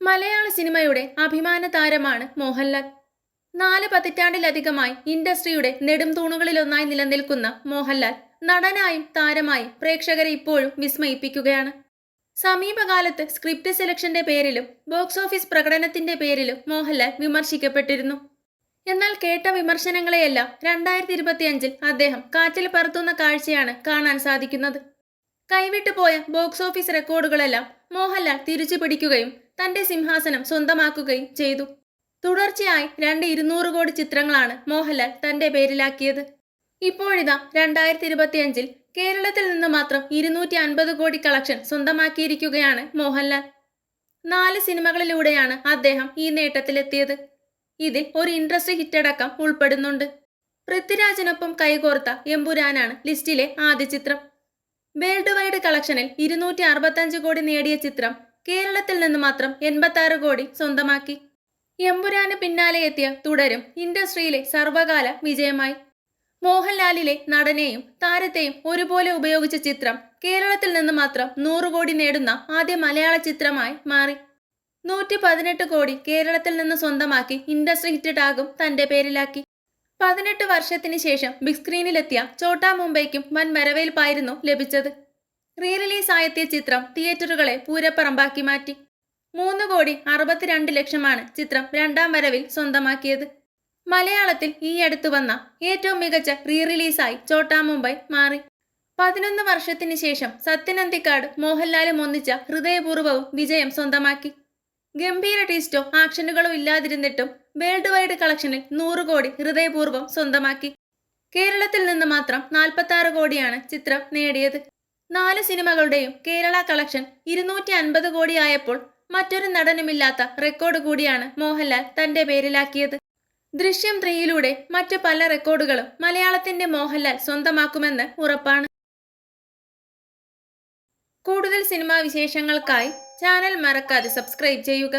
മലയാള സിനിമയുടെ അഭിമാന താരമാണ് മോഹൻലാൽ. നാല് പതിറ്റാണ്ടിലധികമായി ഇൻഡസ്ട്രിയുടെ നെടും തൂണുകളിലൊന്നായി നിലനിൽക്കുന്ന മോഹൻലാൽ നടനായും താരമായും പ്രേക്ഷകരെ ഇപ്പോഴും വിസ്മയിപ്പിക്കുകയാണ്. സമീപകാലത്ത് സ്ക്രിപ്റ്റ് സെലക്ഷന്റെ പേരിലും ബോക്സ് ഓഫീസ് പ്രകടനത്തിന്റെ പേരിലും മോഹൻലാൽ വിമർശിക്കപ്പെട്ടിരുന്നു. എന്നാൽ കേട്ട വിമർശനങ്ങളെയെല്ലാം രണ്ടായിരത്തി ഇരുപത്തിയഞ്ചിൽ അദ്ദേഹം കാറ്റിൽ പറത്തുന്ന കാഴ്ചയാണ് കാണാൻ സാധിക്കുന്നത്. കൈവിട്ടുപോയ ബോക്സ് ഓഫീസ് റെക്കോർഡുകളെല്ലാം മോഹൻലാൽ തിരിച്ചു പിടിക്കുകയും തന്റെ സിംഹാസനം സ്വന്തമാക്കുകയും ചെയ്തു. തുടർച്ചയായി രണ്ട് ഇരുന്നൂറ് കോടി ചിത്രങ്ങളാണ് മോഹൻലാൽ തന്റെ പേരിലാക്കിയത്. ഇപ്പോഴിതാ രണ്ടായിരത്തി ഇരുപത്തിയഞ്ചിൽ കേരളത്തിൽ നിന്ന് മാത്രം ഇരുന്നൂറ്റി അൻപത് കോടി കളക്ഷൻ സ്വന്തമാക്കിയിരിക്കുകയാണ് മോഹൻലാൽ. നാല് സിനിമകളിലൂടെയാണ് അദ്ദേഹം ഈ നേട്ടത്തിലെത്തിയത്. ഇതിൽ ഒരു ഇൻട്രസ്റ്റ് ഹിറ്റടക്കം ഉൾപ്പെടുന്നുണ്ട്. പൃഥ്വിരാജിനൊപ്പം കൈകോർത്ത എമ്പുരാനാണ് ലിസ്റ്റിലെ ആദ്യ ചിത്രം. വേൾഡ് വൈഡ് കളക്ഷനിൽ ഇരുന്നൂറ്റി അറുപത്തഞ്ച് കോടി നേടിയ ചിത്രം കേരളത്തിൽ നിന്ന് മാത്രം എൺപത്തി കോടി സ്വന്തമാക്കി. എമ്പുരാന് പിന്നാലെ എത്തിയ തുടരും ഇൻഡസ്ട്രിയിലെ സർവകാല വിജയമായി. മോഹൻലാലിലെ നടനെയും താരത്തെയും ഒരുപോലെ ഉപയോഗിച്ച ചിത്രം കേരളത്തിൽ നിന്ന് മാത്രം നൂറ് കോടി നേടുന്ന ആദ്യ മലയാള ചിത്രമായി മാറി. നൂറ്റി പതിനെട്ട് കോടി കേരളത്തിൽ നിന്ന് സ്വന്തമാക്കി ഇൻഡസ്ട്രി ഹിറ്റ് ടാഗും തന്റെ പേരിലാക്കി. പതിനെട്ട് വർഷത്തിന് ശേഷം ബിഗ് സ്ക്രീനിലെത്തിയ ചോട്ടാ മുംബൈക്കും വൻ വരവേൽപ്പായിരുന്നു ലഭിച്ചത്. റീ റിലീസ് ആയെത്തിയ ചിത്രം തിയേറ്ററുകളെ പൂരപ്പറമ്പാക്കി മാറ്റി. മൂന്ന് കോടി അറുപത്തിരണ്ട് ലക്ഷമാണ് ചിത്രം രണ്ടാം വരവിൽ സ്വന്തമാക്കിയത്. മലയാളത്തിൽ ഈ അടുത്ത് വന്ന ഏറ്റവും മികച്ച റീ റിലീസായി ചോട്ടാ മുംബൈ മാറി. പതിനൊന്ന് വർഷത്തിന് ശേഷം സത്യനന്തിക്കാട് മോഹൻലാലും ഒന്നിച്ച ഹൃദയപൂർവവും വിജയം സ്വന്തമാക്കി. ഗംഭീര ടീസ്റ്റോ ആക്ഷനുകളോ ഇല്ലാതിരുന്നിട്ടും വേൾഡ് വൈഡ് കളക്ഷനിൽ നൂറ് കോടി ഹൃദയപൂർവം സ്വന്തമാക്കി. കേരളത്തിൽ നിന്ന് മാത്രം നാൽപ്പത്തി കോടിയാണ് ചിത്രം നേടിയത്. നാല് സിനിമകളുടെയും കേരള കളക്ഷൻ ഇരുന്നൂറ്റി അൻപത് കോടിയായപ്പോൾ മറ്റൊരു നടനുമില്ലാത്ത റെക്കോർഡ് കൂടിയാണ് മോഹൻലാൽ തന്റെ പേരിലാക്കിയത്. ദൃശ്യം ത്രീയിലൂടെ മറ്റ് പല റെക്കോർഡുകളും മലയാളത്തിന്റെ മോഹൻലാൽ സ്വന്തമാക്കുമെന്ന് ഉറപ്പാണ്. കൂടുതൽ സിനിമാ വിശേഷങ്ങൾക്കായി ചാനൽ മറക്കാതെ സബ്സ്ക്രൈബ് ചെയ്യുക.